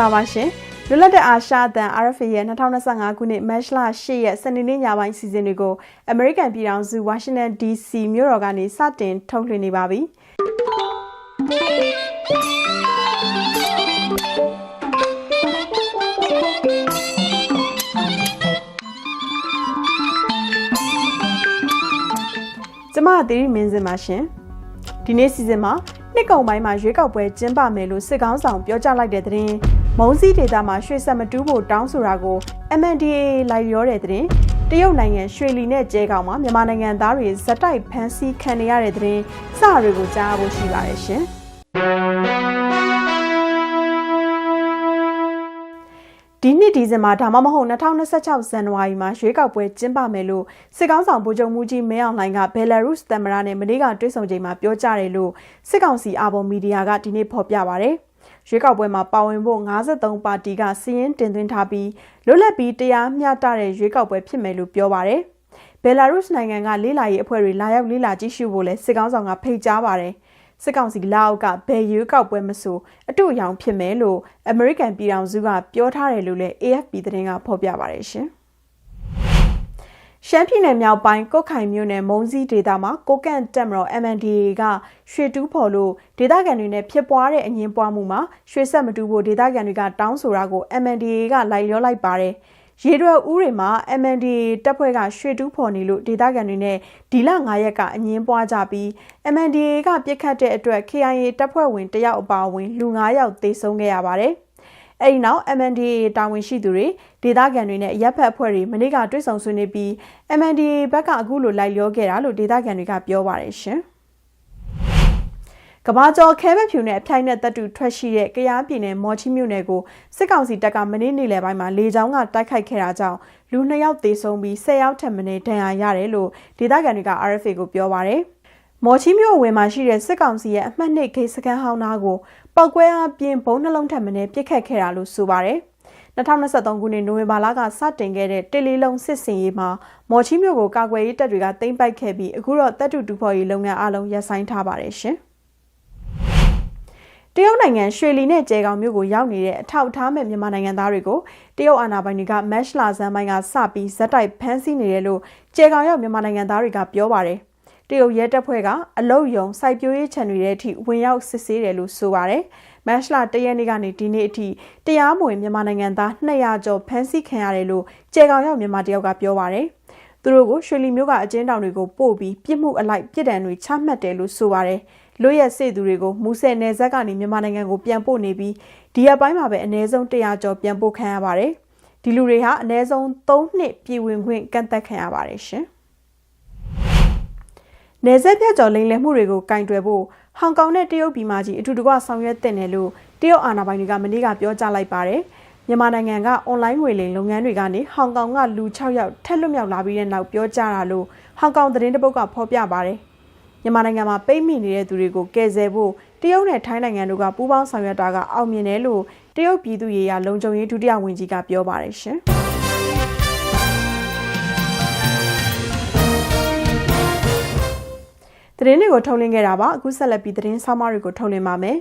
မင်္ဂလာပါရှင်လွတ်လပ်တဲ့အာရှအသံ RFA ရဲ့2025ခုနှစ်မတ်လ10ရက်စနေနေ့ညပိုင်းစီစဉ်တွေကို American ပြည်ထောင်စု Washington DC မြို့တော်ကနေစတင်ထုတ်လွှင့်နေပါပြီကျမအသီးမင်းစင်ပါရှင်ဒီနေ့စီစဉ်မှာနှစ်ကုံပိုင်းမှာရွေးကောက်ပွဲကျင်းပမယ်လို့စစ်ကောင်းဆောင်ပြောကြားလိုက်တဲ့သတင်း မုံစည်းဒေတာမှာရွှေဆက်မတူးဖို့တောင်းဆိုတာကို MNDAA လိုက်ရောတဲ့သတင်းတရုတ်နိုင်ငံရွှေလီနဲ့ကျဲကောင်မှာမြန်မာနိုင်ငံသားတွေဇက်တိုက်ဖမ်းဆီးခံနေရတဲ့သတင်းစတွေကိုကြားဖို့ရှိပါတယ်ရှင်ဒီနှစ်ဒီဇင်ဘာဒါမှမဟုတ်2026ဇန်နဝါရီမှာရွေးကောက်ပွဲကျင်းပမယ်လို့စစ်ကောင်းဆောင်ဗိုလ်ချုပ်မူကြီးမင်းအောင်လှိုင်ကဘယ်လာရုစ်သမ္မတနဲ့မနေ့ကတွေ့ဆုံချိန်မှာပြောကြားတယ်လို့စစ်ကောင်စီအာဘော်မီဒီယာကဒီနေ့ဖော်ပြပါဗျ။ ရွေးကောက်ပွဲမှာပါဝင်ဖို့53ပါတီကစီးရင်တင်သွင်းထားပြီးလွတ်လပ်ပြီးတရားမျှတတဲ့ရွေးကောက်ပွဲဖြစ်မယ်လို့ပြောပါတယ်။ဘယ်လာရုစ်နိုင်ငံကလေးလာရေးအဖွဲ့တွေလာရောက်လေးလာကြည့်ရှုဖို့လဲစစ်ကောင်းဆောင်ကဖိတ်ကြားပါတယ်။စစ်ကောင်စီလက်အောက်ကဘယ်ရွေးကောက်ပွဲမဆိုအတူအယောင်ဖြစ်မယ်လို့ American ပြည်ထောင်စုကပြောထားတယ်လို့လည်း AFP သတင်းကဖော်ပြပါတယ်ရှင်။ ရှမ်းပြည်နယ်မြောက်ပိုင်းကုတ်ခိုင်မြို့နယ်မုံစည်းဒေသမှာကိုကန့်တက်မတော် MNDAA ကရွှေတူးဖော်လို့ဒေသခံတွေနဲ့ဖြစ်ပွားတဲ့အငင်းပွားမှုမှာရွှေဆက်မတူဖို့ဒေသခံတွေကတောင်းဆိုတာကို MNDAA ကလိုက်လျောလိုက်ပါတယ်။ရေရွယ်ဦးတွေမှာ MND တပ်ဖွဲ့ကရွှေတူးဖော်နေလို့ဒေသခံတွေနဲ့ဒီလ9ရက်ကအငင်းပွားကြပြီး MND ကပြစ်ခတ်တဲ့အတွက် KIA တပ်ဖွဲ့ဝင်တယောက်အပါအဝင်လူ9ယောက်သေဆုံးခဲ့ရပါတယ်။ အဲဒီနောက် MND တာဝန်ရှိသူတွေဒေသခံတွေနဲ့ရပ်ဖက်အဖွဲ့တွေမနေ့ကတွေ့ဆုံဆွေးနွေးပြီး MND ဘက်ကအခုလိုလိုက်လျောခဲ့တာလို့ဒေသခံတွေကပြောပါတယ်ရှင်။ကဘာကျော်ခဲဘက်ဖြူနဲ့အဖြိုင်နဲ့တပ်တူထွက်ရှိတဲ့ကရားပြည်နယ်မော်ချီမြို့နယ်ကိုစစ်ကောင်စီတပ်ကမနေ့နေ့လယ်ပိုင်းမှာလေကြောင်းကတိုက်ခိုက်ခဲ့တာကြောင့်လူ2ယောက်သေဆုံးပြီး10ယောက်ထက်မနည်းဒဏ်ရာရတယ်လို့ဒေသခံတွေက RFA ကိုပြောပါရယ် မော်ချီမြို့ဝင်မှာရှိတဲ့စစ်ကောင်စီရဲ့အမှတ်နှစ်ဂိတ်စခန်းဟောင်းသားကိုပောက်ကွဲအားပြင်ဘုံနှလုံးထက်မနည်းပစ်ခတ်ခဲ့တာလို့ဆိုပါရယ်2023ခုနှစ်နိုဝင်ဘာလကစတင်ခဲ့တဲ့တေလီလုံးစစ်စင်ရေးမှာမော်ချီမြို့ကိုကာကွယ်ရေးတပ်တွေကသိမ်းပိုက်ခဲ့ပြီးအခုတော့တပ်တူတူဖော်ရေးလုပ်ငန်းအလုံးရပ်ဆိုင်းထားပါတယ်ရှင်။တရုတ်နိုင်ငံရွှေလီနဲ့ကျဲကောင်မြို့ကိုရောက်နေတဲ့အထောက်အထားမဲ့မြန်မာနိုင်ငံသားတွေကိုတရုတ်အာဏာပိုင်တွေကမက်ရှလာဇန်ပိုင်းကစပြီးဇက်တိုက်ဖမ်းဆီးနေတယ်လို့ကျဲကောင်ရောက်မြန်မာနိုင်ငံသားတွေကပြောပါတယ်။ တရုတ်ရဲတပ်ဖွဲ့ကအလုတ်ယုံစိုက်ပျိုးရေးခြံတွေထဲအထိဝင်ရောက်စစ်ဆေးတယ်လို့ဆိုပါတယ်။မက်ရှလာတရက်နေ့ကနေဒီနေ့အထိတရားမဝင်မြန်မာနိုင်ငံသား200ကျော်ဖမ်းဆီးခံရတယ်လို့ကျဲကောင်ရောက်မြန်မာတယောက်ကပြောပါတယ်။သူတို့ကိုရွှေလီမြို့ကအကျဉ်းတောင်တွေကိုပို့ပြီးပြစ်မှုအလိုက်ပြည်ဒဏ်တွေချမှတ်တယ်လို့ဆိုပါတယ်။လွတ်ရက်စေသူတွေကိုမူဆယ်နယ်ဇက်ကနေမြန်မာနိုင်ငံကိုပြန်ပို့နေပြီးဒီရက်ပိုင်းမှာပဲအနည်းဆုံး100ကျော်ပြန်ပို့ခံရပါတယ်။ဒီလူတွေဟာအနည်းဆုံး3နှစ်ပြည်ဝင်ခွင့်ကန့်သက်ခံရပါတယ်ရှင်။ နယ်ဇက်ပြကျော်လိမ်လည်မှုတွေကိုကင်တွယ်ဖို့ဟောင်ကောင်နဲ့တရုတ်ပြည်မကြီးအထူးတကွဆောင်ရွက်တဲ့နယ်လို့တရုတ်အာဏာပိုင်တွေကမနေ့ကပြောကြားလိုက်ပါတယ်။မြန်မာနိုင်ငံကအွန်လိုင်းငွေလိမ်လုပ်ငန်းတွေကနေဟောင်ကောင်ကလူ6ယောက်ထက်လွတ်မြောက်လာပြီးတဲ့နောက်ပြောကြားတာလို့ဟောင်ကောင်သတင်းတပုတ်ကဖော်ပြပါတယ်။မြန်မာနိုင်ငံမှာပိတ်မိနေတဲ့သူတွေကိုကယ်ဆယ်ဖို့တရုတ်နဲ့ထိုင်းနိုင်ငံတို့ကပူးပေါင်းဆောင်ရွက်တာကအောင်မြင်တယ်လို့တရုတ်ပြည်သူ့ရေးရာလုံခြုံရေးဒုတိယဝန်ကြီးကပြောပါတယ်ရှင်။ သတင်းတွေကိုထုတ်လင်းခဲ့တာပါအခုဆက်လက်ပြီးသတင်းဆောင်းပါးတွေကိုထုတ်လင်းပါမယ်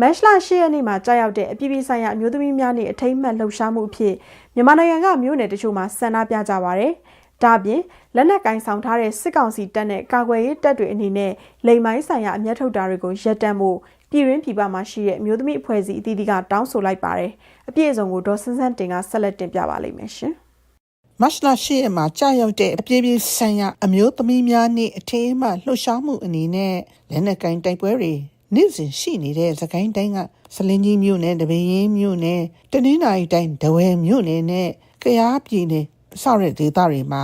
မက်ရှလာ၈ရက်နေ့မှာကြာရောက်တဲ့အပြည်ပြည်ဆိုင်ရာအမျိုးသမီးများနေ့အထိမ်းအမှတ်လှုပ်ရှားမှုအဖြစ်မြန်မာနိုင်ငံကမြို့နယ်တချို့မှာဆန္ဒပြကြပါရယ်။ဒါပြင်လက်နက်ကင်ဆောင်ထားတဲ့စစ်ကောင်စီတပ်နဲ့ကာကွယ်ရေးတပ်တွေအနေနဲ့လိမ်မိုင်းဆိုင်ရာအမျက်ထုတ်တာတွေကိုရပ်တန့်ဖို့ပြည်ရင်းပြည်ပမှာရှိတဲ့အမျိုးသမီးအဖွဲ့အစည်းအသီးသီးကတောင်းဆိုလိုက်ပါတယ်။အပြည့်အစုံကိုဒေါ်စန်းစန်းတင်ကဆက်လက်တင်ပြပါလိမ့်မယ်ရှင်။ မတ်လရှိရက်မှာကြာရောက်တဲ့အပြည့်ပြည့်ဆိုင်ရာအမျိုးသမီးများနေ့အထိမ်းအမှတ်လှုပ်ရှားမှုအနေနဲ့လက်နက်ကင်တိုက်ပွဲတွေနေ့စဉ်ရှိနေတဲ့သခိုင်းတိုင်းကစလင်းကြီးမြို့နယ်တပင်းရင်မြို့နယ်တနင်္သာရီတိုင်းဒဝဲမြို့နယ်နဲ့ကရားပြည်နယ်ဆောက်တဲ့ဒေသတွေမှာ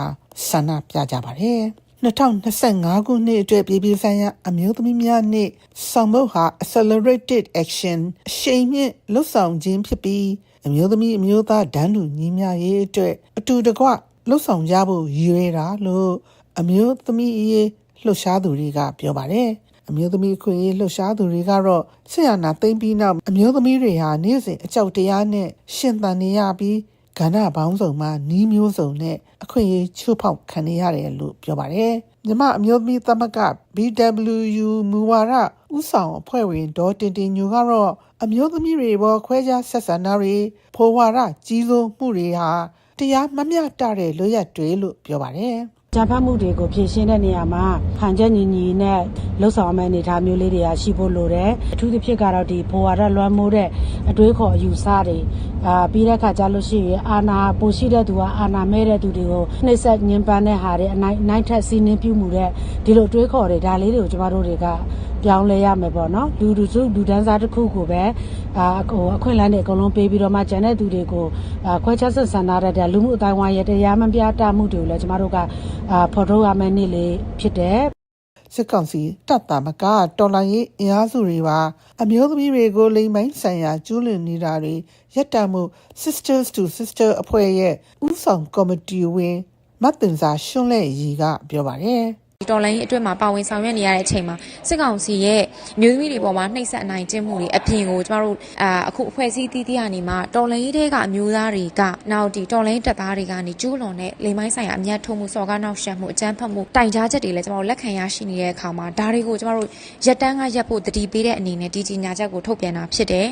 ဆန္ဒပြကြပါတယ် 2025ခုနှစ်အတွက်ပြည်ပြည်ဆိုင်ရာအမျိုးသမီးများနေ့ဆောင်မုတ်ဟာ accelerated action အရှိန်မြင့်လှုပ်ဆောင်ခြင်းဖြစ်ပြီးအမျိုးသမီးအမျိုးသားဒန်းတူညီမျှရေးအတွက်အတူတကွလှုပ်ဆောင်ကြဖို့ရည်ရွယ်တာလို့အမျိုးသမီးရေးလှုပ်ရှားသူတွေကပြောပါတယ်အမျိုးသမီးခွင့်ရေးလှုပ်ရှားသူတွေကတော့ဆရာနာသိမ့်ပြီးနောက်အမျိုးသမီးတွေဟာနေ့စဉ်အကြောက်တရားနဲ့ရှင်သန်နေရပြီး ကဏ္ဍပေါင်းစုံမှာနီးမျိုးစုံနဲ့အခွင့်အရေးချိုးဖောက်ခံနေရတယ်လို့ပြောပါတယ်။မြမအမျိုးသမီးသမဂ္ဂ BWU မူဝါဒဥဆောင်အဖွဲ့ဝင်ဒေါ်တင်တင်ညိုကတော့အမျိုးသမီးတွေဘောခွဲခြားဆက်ဆံတာတွေဖိုဝါဒကြီးစိုးမှုတွေဟာတရားမမျှတတဲ့လွရက်တွေလို့ပြောပါတယ် ကြံဖတ်မှုတွေကိုဖြည့်ရှင်းတဲ့နေရာမှာဟန်ချက်ညီညီနဲ့လှုပ်ဆောင်မယ့်အနေအထားမျိုးလေးတွေကရှိဖို့လိုတယ်အထူးသဖြင့်ကတော့ဒီဘဝရလွမ်းမိုးတဲ့အတွေးခေါ်အယူဆတွေအာပြီးတဲ့အခါကျလို့ရှိရင်အာနာပိုရှိတဲ့သူကအာနာမဲတဲ့သူတွေကိုနှိမ့်ဆက်ညှဉ်းပန်းတဲ့ဟာတွေအနိုင်နိုင်ထက်စီးနှင်းပြုမှုတဲ့ဒီလိုအတွေးခေါ်တွေဒါလေးတွေကိုကျမတို့တွေကပြောင်းလဲရမယ်ပေါ့နော်လူလူစုလူဒန်းစားတစ်ခုကိုပဲအာဟိုအခွင့်အလမ်းတွေအကုန်လုံးပေးပြီးတော့မှကျန်တဲ့သူတွေကိုအာခွဲခြားဆက်ဆံထားတဲ့လူမှုအတိုင်းဝိုင်းရဲ့တရားမပြတ်တာမှုတွေကိုလည်းကျမတို့ကအာဖော်ထုတ်ရမယ့်နေ့လေးဖြစ်တယ်စစ်ကောင်စီတပ်သားမကတော်လိုင်းရေးအင်အားစုတွေပါအမျိုးသမီးတွေကိုလိမ်မိုင်းဆိုင်ရာကျူးလွန်နေတာတွေရပ်တန့်မှု Sisters to Sister အဖွဲ့ရဲ့ဥဆောင်ကော်မတီဝင်မတ်တင်စာရှွန်းလက်ရီကပြောပါတယ်ဒီ တော်လိုင်းအတွက်မှာပါဝင်ဆောင်ရွက်နေရတဲ့အချိန်မှာစစ်ကောင်စီရဲ့မျိုးသမီးတွေပေါ်မှာနှိပ်စက်အနိုင်ကျင့်မှုတွေအပြင်ကိုကျမတို့အာအခုအဖွဲ့အစည်းတီးတီးကနေမှတော်လိုင်းတွေကအမျိုးသားတွေကနောက်ဒီတော်လိုင်းတပ်သားတွေကနေကျူးလွန်တဲ့လိမ်မိုင်းဆိုင်ရာအမျက်ထုံမှုစော်ကားနောက်ရှက်မှုအကြမ်းဖက်မှုတိုင်ကြားချက်တွေလည်းကျမတို့လက်ခံရရှိနေတဲ့အခါမှာဒါတွေကိုကျမတို့ရက်တန်းကရက်ဖို့တတိပေးတဲ့အနေနဲ့ဒီကြီးညာချက်ကိုထုတ်ပြန်တာဖြစ်တယ်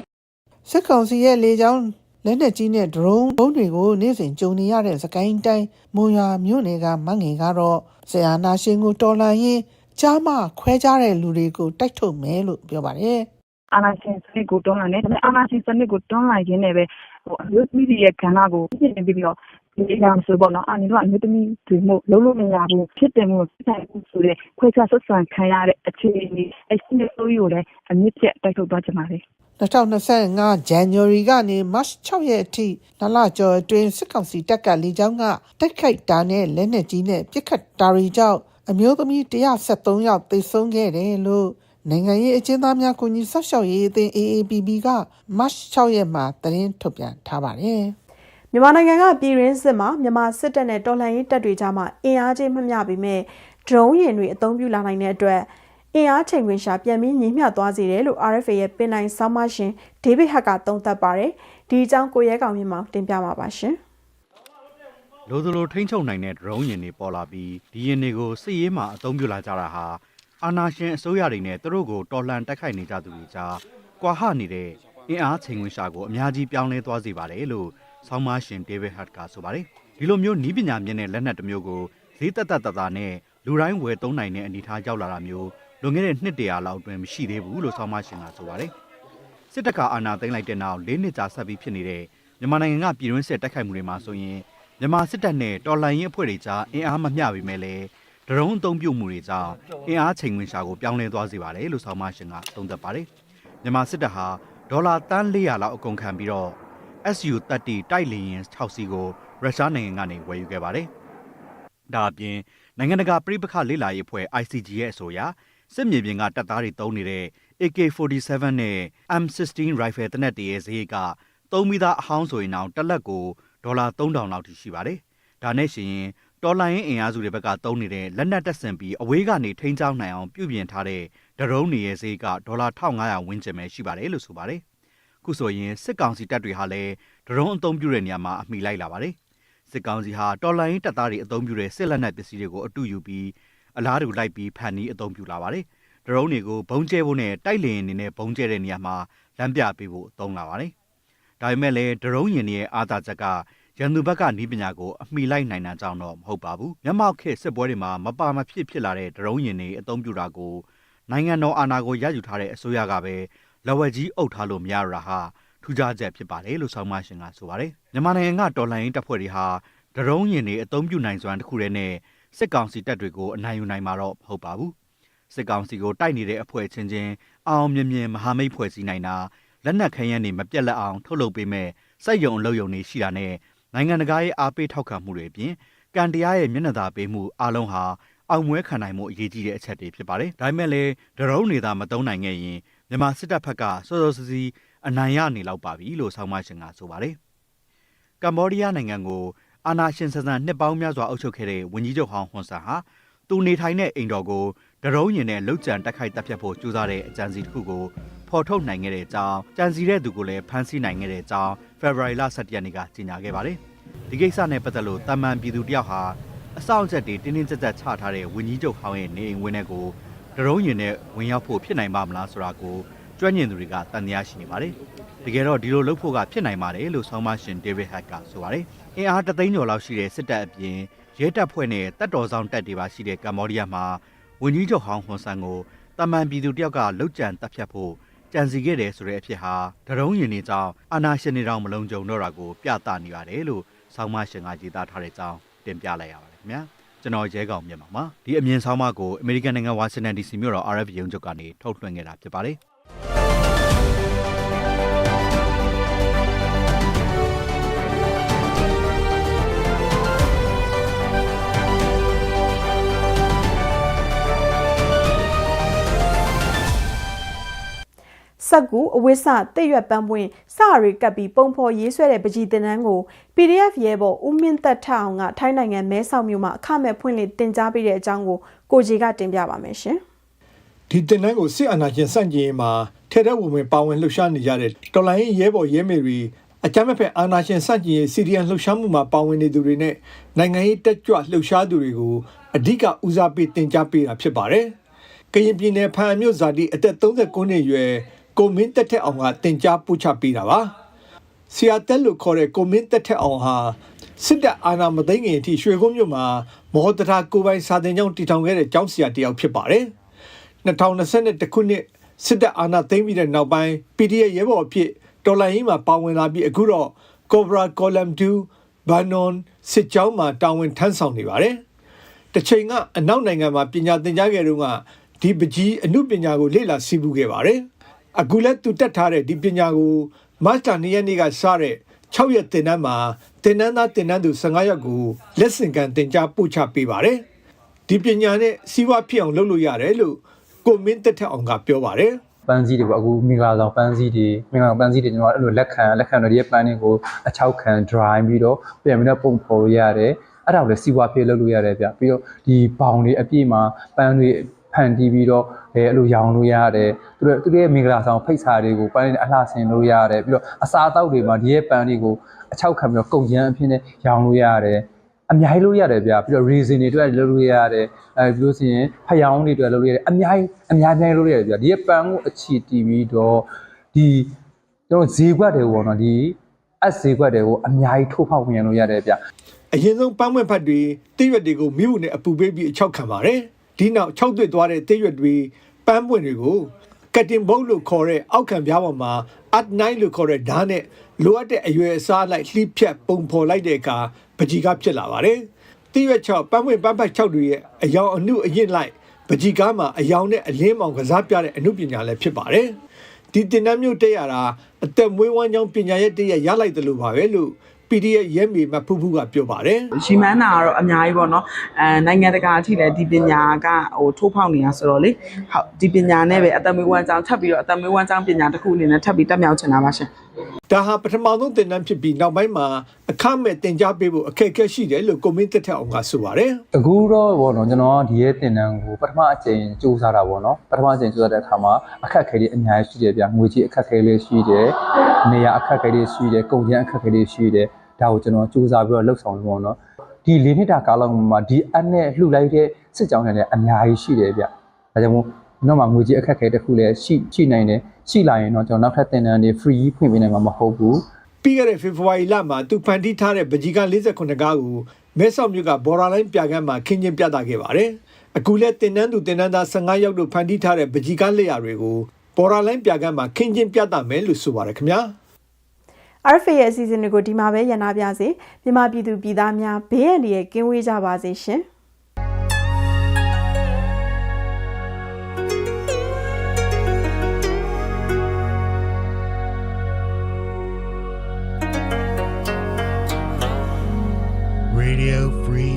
စစ်ကောင်စီရဲ့လေကြောင်း လက်နက်ကြီးနဲ့ drone ဘုံးတွေကိုနေ့စဉ်ကြုံနေရတဲ့စကိုင်းတိုင်းမွန်ရွာမြို့နယ်ကမငင်ကတော့ဆရာနာရှင်ကိုတော်လှန်ရင်ကြားမခွဲကြတဲ့လူတွေကိုတိုက်ထုတ်မယ်လို့ပြောပါတယ်အာနာရှင်စနစ်ကိုတွန်းလှန်တယ်ဒါပေမဲ့အာနာရှင်စနစ်ကိုတွန်းလှန်ရင်းနဲ့ပဲဟိုအမျိုးသမီးတွေရဲ့ခန္ဓာကိုပြင်နေပြီးတော့ ဒီအရာမဆိုပေါ့နော်အာနေတော့အမျိုးသမီးတွေမို့လုံးလုံးမရဘူးဖြစ်တယ်မို့စိတ်ဆိုင်ဘူးဆိုတဲ့ခွဲခြားဆက်ဆံခံရတဲ့အခြေအနေအရှိနေဆိုးကိုလည်းအမြင့်ပြတ်တိုက်ထုတ်သွားကြပါလေ2025 January ကနေ March 6ရက်အထိနလကျော်အတွင်းစစ်ကောင်စီတပ်ကလေကြောင်းကတိုက်ခိုက်တာနဲ့လက်နက်ကြီးနဲ့ပစ်ခတ်တာတွေကြောင့်အမျိုးသမီး173ယောက်သေဆုံးခဲ့တယ်လို့နိုင်ငံရေးအကျဉ်းသားများကိုကြီးဆောက်ရှောက်ရေးအသင်း AAPP က March 6ရက်မှာသတင်းထုတ်ပြန်ထားပါတယ် မြန်မာနိုင်ငံကပြည်ရင်းစစ်မှာမြန်မာစစ်တပ်နဲ့တော်လှန်ရေးတပ်တွေကြားမှာအင်အားချင်းမမျှပေမဲ့ဒရုန်းယာဉ်တွေအသုံးပြုလာနိုင်တဲ့အတွက်အင်အားချိန်ခွင်ရှာပြန်ပြီးညီမျှသွားစေတယ်လို့ RFA ရဲ့ပင်နိုင်ဆောင်းမရှင်ဒေးဗစ်ဟတ်ကသုံးသပ်ပါတယ်ဒီအကြောင်းကိုရဲကောင်မြင့်မောင်တင်ပြပါပါရှင်လိုသလိုထိန်းချုပ်နိုင်တဲ့ drone ယာဉ်တွေပေါ်လာပြီးဒီယာဉ်တွေကိုစစ်ရေးမှာအသုံးပြုလာကြတာဟာအာနာရှင်အစိုးရတွေနဲ့သူတို့ကိုတော်လှန်တိုက်ခိုက်နေကြသူတွေကြားကွာဟနေတဲ့အင်အားချိန်ခွင်ရှာကိုအများကြီးပြောင်းလဲသွားစေပါတယ်လို့ ဆောင်းမရှင်ဒေးဗစ်ဟတ်ကဆိုပါတယ်ဒီလိုမျိုးနီးပညာမြင့်တဲ့လက်နက်တစ်မျိုးကိုဈေးတက်တက်တသားနဲ့လူတိုင်းဝယ်သုံးနိုင်တဲ့အနေအထားရောက်လာတာမျိုးလွန်ခဲ့တဲ့နှစ်တရာလောက်အတွင်းမရှိသေးဘူးလို့ဆောင်းမရှင်ကဆိုပါတယ်စစ်တပ်ကအာဏာသိမ်းလိုက်တဲ့နောက်၄နှစ်ကြာဆက်ပြီးဖြစ်နေတဲ့မြန်မာနိုင်ငံကပြည်တွင်းစစ်တိုက်ခိုက်မှုတွေမှာဆိုရင်မြန်မာစစ်တပ်နဲ့တော်လှန်ရေးအဖွဲ့တွေကြားအင်အားမမျှပေမဲ့လည်းဒရုန်းအုံပြုံမှုတွေကြောင့်အင်အားချိန်ဝင်ရှာကိုပြောင်းလဲသွားစေပါတယ်လို့ဆောင်းမရှင်ကသုံးသပ်ပါတယ်။မြန်မာစစ်တပ်ဟာဒေါ်လာတန်း400လောက်အကုန်ခံပြီးတော့ SU-30 တိုက်လေယာဉ်6စီးကိုရုရှားနိုင်ငံကနေဝယ်ယူခဲ့ပါတယ်။ဒါအပြင်နိုင်ငံတကာပြည်ပခလေ့လာရေးအဖွဲ့ ICG ရဲ့အဆိုအရစစ်မြေပြင်ကတပ်သားတွေတုံးနေတဲ့ AK47 နဲ့ M16 rifle တနက်တည်းရဲ့ဈေးကသုံးမိသားအဟောင်းဆိုရင်တော့တစ်လက်ကိုဒေါ်လာ3000လောက်ထိရှိပါတယ်။ဒါနဲ့ရှိရင်တော်လိုင်းရင်အင်အားစုတွေဘက်ကတုံးနေတဲ့လက်နက်တပ်ဆင်ပြီးအဝေးကနေထိန်းချောင်းနိုင်အောင်ပြုပြင်ထားတဲ့ဒရုန်းတွေရဲ့ဈေးကဒေါ်လာ1500ဝန်းကျင်ပဲရှိပါတယ်လို့ဆိုပါတယ်။ ခုဆိုရင်စစ်ကောင်စီတပ်တွေဟာလည်းဒရုန်းအုံပြုတဲ့နေရာမှာအမိလိုက်လာပါတယ်။စစ်ကောင်စီဟာတော်လိုင်းတပ်သားတွေအုံပြုတဲ့စစ်လက်နက်ပစ္စည်းတွေကိုအတူယူပြီးအလားတူလိုက်ပြီးဖန်ပြီးအုံပြုလာပါတယ်။ဒရုန်းတွေကိုဘုံကျဲဖို့နဲ့တိုက်လေရင်တွေနဲ့ဘုံကျဲတဲ့နေရာမှာလမ်းပြပေးဖို့သုံးလာပါတယ်။ဒါပေမဲ့လည်းဒရုန်းရင်တွေရဲ့အာသာချက်ကရန်သူဘက်ကနီးပညာကိုအမိလိုက်နိုင်တာကြောင့်တော့မဟုတ်ပါဘူး။မျက်မှောက်ခေတ်စစ်ပွဲတွေမှာမပါမဖြစ်ဖြစ်လာတဲ့ဒရုန်းရင်တွေအသုံးပြုတာကိုနိုင်ငံတော်အာဏာကိုရယူထားတဲ့အစိုးရကပဲ လက်ဝက်ကြီးအုပ်ထားလို့မရတာဟာထူးခြားချက်ဖြစ်ပါတယ်လို့ဆောင်းမရှင်ကဆိုပါတယ်။မြန်မာနိုင်ငံကတော်လှန်ရေးတပ်ဖွဲ့တွေဟာဒရုန်းရင်တွေအသုံးပြုနိုင်စွမ်းတစ်ခုတည်းနဲ့စစ်ကောင်စီတပ်တွေကိုအနိုင်ယူနိုင်မှာတော့မဟုတ်ပါဘူး။စစ်ကောင်စီကိုတိုက်နေတဲ့အဖွဲ့ချင်းချင်းအောင်မြင်မြင်မဟာမိတ်ဖွဲ့စည်းနိုင်တာလက်နက်ခဲယမ်းတွေမပြတ်လက်အောင်ထုတ်လုပ်ပေးမဲ့စိုက်ယုံအလုပ်ယုံတွေရှိတာနဲ့နိုင်ငံတကာရဲ့အားပေးထောက်ခံမှုတွေအပြင်ကံတရားရဲ့မျက်နှာသာပေးမှုအလုံးဟာအောင်မွဲခံနိုင်မှုအရေးကြီးတဲ့အချက်တွေဖြစ်ပါတယ်။ဒါပေမဲ့လည်းဒရုန်းနေတာမတုံးနိုင်ခဲ့ရင် မြန်မာစစ်တပ်ဘက်ကစောစောစီးစီးအနိုင်ရနေလောက်ပါပြီလို့ဆောင်းမရှင်ကဆိုပါတယ်။ကမ္ဘောဒီးယားနိုင်ငံကိုအာနာရှင်ဆန်ဆန်နှစ်ပေါင်းများစွာအုပ်ချုပ်ခဲ့တဲ့ဝန်ကြီးချုပ်ဟောင်းဟွန်ဆန်ဟာသူနေထိုင်တဲ့အိမ်တော်ကိုဒရုန်းရင်နဲ့လှုပ်ကြံတက်ခိုက်တပ်ဖြတ်ဖို့ကြိုးစားတဲ့အကြံစီတစ်ခုကိုဖော်ထုတ်နိုင်ခဲ့တဲ့အကြောင်းကြံစီတဲ့သူကိုလည်းဖမ်းဆီးနိုင်ခဲ့တဲ့အကြောင်းဖေဖော်ဝါရီလ17ရက်နေ့ကကြေညာခဲ့ပါတယ်။ဒီကိစ္စနဲ့ပတ်သက်လို့တာမန်ပြည်သူတယောက်ဟာအအဆောင်အချက်တွေတင်းတင်းကြပ်ကြပ်ချထားတဲ့ဝင်းကြီးချုပ်ဟောင်းရဲ့နေအိမ်ဝင်းထဲကို ဒရုန်းရင်နဲ့ဝင်ရောက်ဖို့ဖြစ်နိုင်ပါမလားဆိုတာကိုကျွမ်းကျင်သူတွေကတန်တရားရှိနေပါတယ်။တကယ်တော့ဒီလိုလုပ်ဖို့ကဖြစ်နိုင်ပါတယ်လို့ဆောင်းမရှင်ဒေးဗစ်ဟက်ကဆိုပါတယ်။အင်အားတသိန်းကျော်လောက်ရှိတဲ့စစ်တပ်အပြင်ရဲတပ်ဖွဲ့နဲ့တပ်တော်ဆောင်တပ်တွေပါရှိတဲ့ကမ္ဘောဒီးယားမှာဝင်းကြီးချုပ်ဟောင်းဟွန်ဆန်ကိုတမန်ပြည်သူတယောက်ကလှုပ်ကြံတပ်ဖြတ်ဖို့ကြံစီခဲ့တယ်ဆိုတဲ့အဖြစ်ဟာဒရုန်းရင်တွေကြောင့်အာနာရှင်တွေတောင်မလုံးကြုံတော့တာကိုပြသနေရတယ်လို့ဆောင်းမရှင်ကကြေသားထားတဲ့အကြောင်းတင်ပြလိုက်ရပါတယ်ခင်ဗျာ ကျွန်တော်ရဲကောင်မြန်မာပါဒီအမြင်ဆောင်းမကိုအမေရိကန်နိုင်ငံဝါရှင်တန် DC မြို့တော် RF ရုံးချုပ်ကနေထုတ်လွှင့်ခဲ့တာဖြစ်ပါတယ် စက်ကူအဝိစတိတ်ရွက်ပန်းပွင့်စရီကပ်ပြီးပုံဖော်ရေးဆွဲတဲ့ပကြီးတင်နန်းကို PDF ရဲဘော်ဦးမင်းသက်ထအောင်ကထိုင်းနိုင်ငံမဲဆောက်မြို့မှာအခမဲ့ဖွင့်လှစ်တင် जा ပေးတဲ့အကြောင်းကိုကိုကြီးကတင်ပြပါမယ်ရှင်။ဒီတင်နန်းကိုစစ်အာဏာရှင်စန့်ကျင်ရေးမှာထဲထဲဝင်ဝင်ပါဝင်လှုပ်ရှားနေကြတဲ့တော်လိုင်းရဲဘော်ရဲမေတွေအကြမ်းမဖက်အာဏာရှင်စန့်ကျင်ရေးစီရီယန်လှုပ်ရှားမှုမှာပါဝင်နေသူတွေနဲ့နိုင်ငံရေးတက်ကြွလှုပ်ရှားသူတွေကိုအဓိကဦးစားပေးတင် जा ပေးတာဖြစ်ပါတယ်။ကရင်ပြည်နယ်ဖန်အမြို့ဇာတိအသက်39နှစ်အရွယ် ကိုမင်းတက်ထက်အောင်ကတင် जा ပို့ချပေးတာပါ။ဆီယာတက်လို့ခေါ်တဲ့ကိုမင်းတက်ထက်အောင်ဟာစစ်တပ်အာဏာမသိမ်းခင်အထိရွှေကုန်းမြို့မှာမော်ဒတာကိုပိုင်စာတင်ကျောင်းတည်ထောင်ခဲ့တဲ့ကျောင်းဆရာတစ်ယောက်ဖြစ်ပါတယ်။2021ခုနှစ်စစ်တပ်အာဏာသိမ်းပြီးတဲ့နောက်ပိုင်း PDF ရဲဘော်အဖြစ်တော်လှန်ရေးမှာပါဝင်လာပြီးအခုတော့ Cobra Column 2 Banon စစ်ကြောင်းမှာတာဝန်ထမ်းဆောင်နေပါတယ်။တစ်ချိန်ကအနောက်နိုင်ငံမှာပညာသင်ကြားခဲ့တုန်းကဒီပကြီးအမှုပညာကိုလေ့လာစီးပူးခဲ့ပါတယ်။ အခုလည်းသူတက်ထားတဲ့ဒီပညာကိုမတ်တာ2ရက်နေ့ကစတဲ့6ရက်သင်တန်းမှာသင်တန်းသားသင်တန်းသူ15ရက်ကိုလက်ဆင့်ကမ်းသင်ကြားပို့ချပေးပါတယ်။ဒီပညာနဲ့စီးပွားဖြစ်အောင်လုပ်လို့ရတယ်လို့ကိုမင်းတက်ထက်အောင်ကပြောပါတယ်ပန်းစည်းတွေပေါ့အခုမင်္ဂလာဆောင်ပန်းစည်းတွေမင်္ဂလာဆောင်ပန်းစည်းတွေကျွန်တော်အဲ့လိုလက်ခံလက်ခံတော့ဒီရဲ့ပန်းတွေကိုအချောက်ခံ dry ပြီးတော့ပြန်ပြီးတော့ပုံဖော်လို့ရတယ်အဲ့ဒါကိုလည်းစီဝါဖြစ်လုပ်လို့ရတယ်ဗျပြီးတော့ဒီဘောင်တွေအပြည့်မှာပန်းတွေ ဖန်တီးပြီးတော့အဲအဲ့လိုရောင်လို့ရတယ်သူတို့သူတို့ရဲ့မင်္ဂလာဆောင်ဖိတ်စာတွေကိုပန်းတွေအလှဆင်လို့ရတယ်ပြီးတော့အစားအသောက်တွေမှာဒီရဲ့ပန်းတွေကိုအချောက်ခံပြီးတော့ကုန်ကျန်းအဖြစ်နဲ့ရောင်လို့ရတယ်အများကြီးလုပ်ရတယ်ဗျပြီးတော့ reason တွေအတွက်လုပ်လို့ရတယ်အဲပြီးလို့ရှိရင်ဖျောင်းတွေအတွက်လုပ်လို့ရတယ်အများကြီးအများကြီးလုပ်လို့ရတယ်ဗျဒီရဲ့ပန်းကိုအခြေတည်ပြီးတော့ဒီကျွန်တော်ဈေးကွက်တွေပေါ့နော်ဒီအဈေးကွက်တွေကိုအများကြီးထိုးဖောက်ဝင်ရလို့ရတယ်ဗျအရင်ဆုံးပန်းမွင့်ဖတ်တွေတိရွက်တွေကိုမိဖို့နဲ့အပူပေးပြီးအချောက်ခံပါတယ် ဒီနောက်၆သွေ့သွားတဲ့တိရွက်တွေပန်းပွင့်တွေကိုကတ်တင်ဘုတ်လို့ခေါ်တဲ့အောက်ခံပြားပေါ်မှာ at night လို့ခေါ်တဲ့ဓာတ်နဲ့လိုအပ်တဲ့အရွယ်အစားလိုက်လှိဖြတ်ပုံဖော်လိုက်တဲ့အခါပကြီးကဖြစ်လာပါတယ်တိရွက်6ပန်းပွင့်ပန်းဖတ်6တွေရဲ့အယောင်အနုအရင်လိုက်ပကြီးကားမှာအယောင်နဲ့အလင်းမောင်ကစားပြတဲ့အမှုပညာလည်းဖြစ်ပါတယ်ဒီတင်နန်းမျိုးတက်ရတာအသက်မွေးဝမ်းကြောင်းပညာရဲ့တရက်ရလိုက်တယ်လို့ပါပဲလို့ PDF ရဲမေမဖူးဖူးကပြောပါတယ်ရှီမန်းနာကတော့အများကြီးပေါ့နော်အဲနိုင်ငံတကာအထိလည်းဒီပညာကဟိုထိုးဖောက်နေတာဆိုတော့လေဟုတ်ဒီပညာနဲ့ပဲအသက်မွေးဝမ်းကြောင်းထပ်ပြီးတော့အသက်မွေးဝမ်းကြောင်းပညာတစ်ခုအနေနဲ့ထပ်ပြီးတက်မြောက်ချင်တာပါရှင်ဒါဟာပထမဆုံးသင်တန်းဖြစ်ပြီးနောက်ပိုင်းမှာအခမဲ့သင်ကြားပေးဖို့အခက်အခဲရှိတယ်လို့ကွန်မင်းတက်ထက်အောင်ကဆိုပါတယ်အခုတော့ဗောနော်ကျွန်တော်ဒီရဲ့တင်တန်းကိုပထမအကြိမ်စူးစမ်းတာဗောနော်ပထမအကြိမ်စူးစမ်းတဲ့အခါမှာအခက်အခဲတွေအများကြီးရှိတယ်ဗျငွေကြီးအခက်အခဲလေးရှိတယ်နေရာအခက်အခဲတွေရှိတယ်ကုန်ကျန်းအခက်အခဲတွေရှိတယ် ဒါကိုကျွန်တော်စူးစမ်းပြီးတော့လှုပ်ဆောင်လို့ဗောနော်ဒီလေးနှစ်တာကာလမှာဒီအပ်နဲ့လှူလိုက်တဲ့စစ်ကြောင်းတွေလည်းအများကြီးရှိတယ်ဗျဒါကြောင့်မို့နောက်မှငွေကြီးအခက်အခဲတစ်ခုလည်းရှိရှိနိုင်တယ်ရှိလာရင်တော့ကျွန်တော်နောက်ထပ်တင်တန်းတွေ free ဖွင့်ပေးနိုင်မှာမဟုတ်ဘူးပြီးခဲ့တဲ့ဖေဖော်ဝါရီလမှာသူဖန်တီးထားတဲ့ဗကြီးက48ကားကိုမဲဆောက်မြို့ကဘော်ဒါလိုင်းပြကန်းမှာခင်းကျင်းပြသခဲ့ပါတယ်အခုလဲတင်နန်းသူတင်နန်းသား15ရောက်တို့ဖန်တီးထားတဲ့ဗကြီးကလက်ရာတွေကိုဘော်ဒါလိုင်းပြကန်းမှာခင်းကျင်းပြသမယ်လို့ဆိုပါတယ်ခင်ဗျာ RFA ရဲ့အစီအစဉ်တွေကိုဒီမှာပဲရန်နာပြစေမြန်မာပြည်သူပြည်သားများဘေးအန္တရာယ်ကင်းဝေးကြပါစေရှင်။ Radio Free